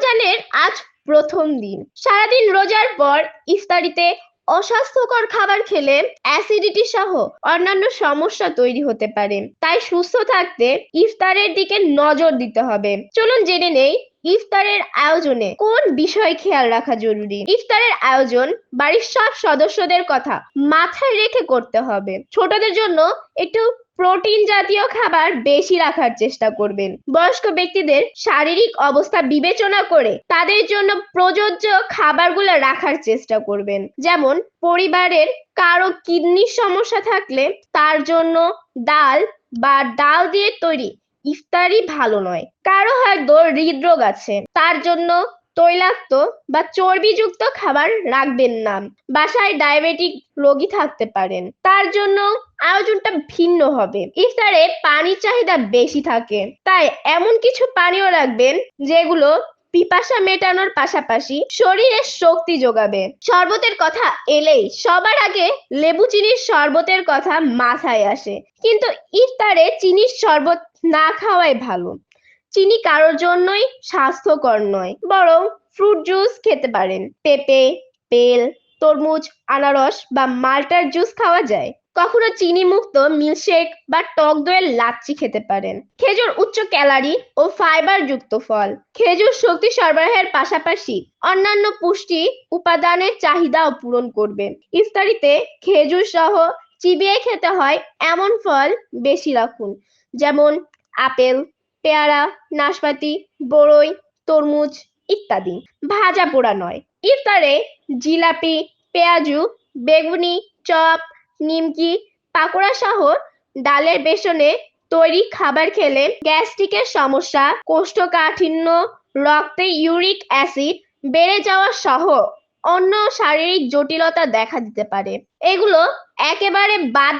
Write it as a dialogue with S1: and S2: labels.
S1: রমজানের আজ প্রথম দিন। সারাদিন রোজার পর ইফতারিতে অস্বাস্থ্যকর খাবার খেলে অ্যাসিডিটি সহ অন্যান্য সমস্যা তৈরি হতে পারে। তাই সুস্থ থাকতে ইফতারের দিকে নজর দিতে হবে। চলুন জেনে নেই ইফতারের আয়োজনে কোন বিষয় খেয়াল রাখা জরুরি। ইফতারের আয়োজন বাড়ির সব সদস্যদের কথা মাথায় রেখে করতে হবে। ছোটদের জন্য একটু প্রোটিন জাতীয় খাবার বেশি রাখার চেষ্টা করবেন। বয়স্ক ব্যক্তিদের শারীরিক অবস্থা বিবেচনা করে তাদের জন্য প্রযোজ্য খাবারগুলো রাখার চেষ্টা করবেন। যেমন, পরিবারের কারও কিডনির সমস্যা থাকলে তার জন্য ডাল বা ডাল দিয়ে তৈরি ইফতারি ভালো নয়। কারও হয়তো হৃদরোগ আছে, তার জন্য তৈলাক্ত বা চর্বিযুক্ত খাবার রাখবেন না। বাসায় ডায়াবেটিক রোগী থাকতে পারেন। তার জন্য আয়োজনটা ভিন্ন হবে। ইফতারে পানির চাহিদা বেশি থাকে। তাই এমন কিছু পানীয় রাখবেন যেগুলো পিপাসা মেটানোর পাশাপাশি শরীরে শক্তি যোগাবে। শরবতের কথা এলেই সবার আগে লেবু চিনির শরবতের কথা মাথায় আসে। কিন্তু ইফতারে চিনির শরবত না খাওয়াই ভালো। চিনি কারোর জন্যই স্বাস্থ্যকর নয়, বরং ফ্রুট জুস খেতে পারেন। পেঁপে, বেল, তরমুজ, আনারস বা মাল্টার জুস খাওয়া যায়। কখনো চিনি মুক্ত মিল্কশেক বা টক দইয়ের লাচ্ছি খেতে পারেন। খেজুর উচ্চ ক্যালারি ও ফাইবার যুক্ত ফল। খেজুর শক্তি সরবরাহের পাশাপাশি অন্যান্য পুষ্টি উপাদানের চাহিদাও পূরণ করবে। ইফতারিতে খেজুর সহ চিবিয়ে খেতে হয় এমন ফল বেশি রাখুন, যেমন আপেল পেয়ারা, নাশপাতি, বড়ই, তরমুজ ইত্যাদি। ভাজা পোড়া নয়। ইফতারে জিলাপি, পেঁয়াজু, বেগুনি, চপ, নিমকি, পাকোড়া সহ ডালের বেসনে তৈরি খাবার খেলে গ্যাস্ট্রিকের সমস্যা, কোষ্ঠকাঠিন্য, রক্তে ইউরিক অ্যাসিড বেড়ে যাওয়া সহ অন্য শারীরিক জটিলতা দেখা দিতে পারে। এগুলো একেবারে বাদ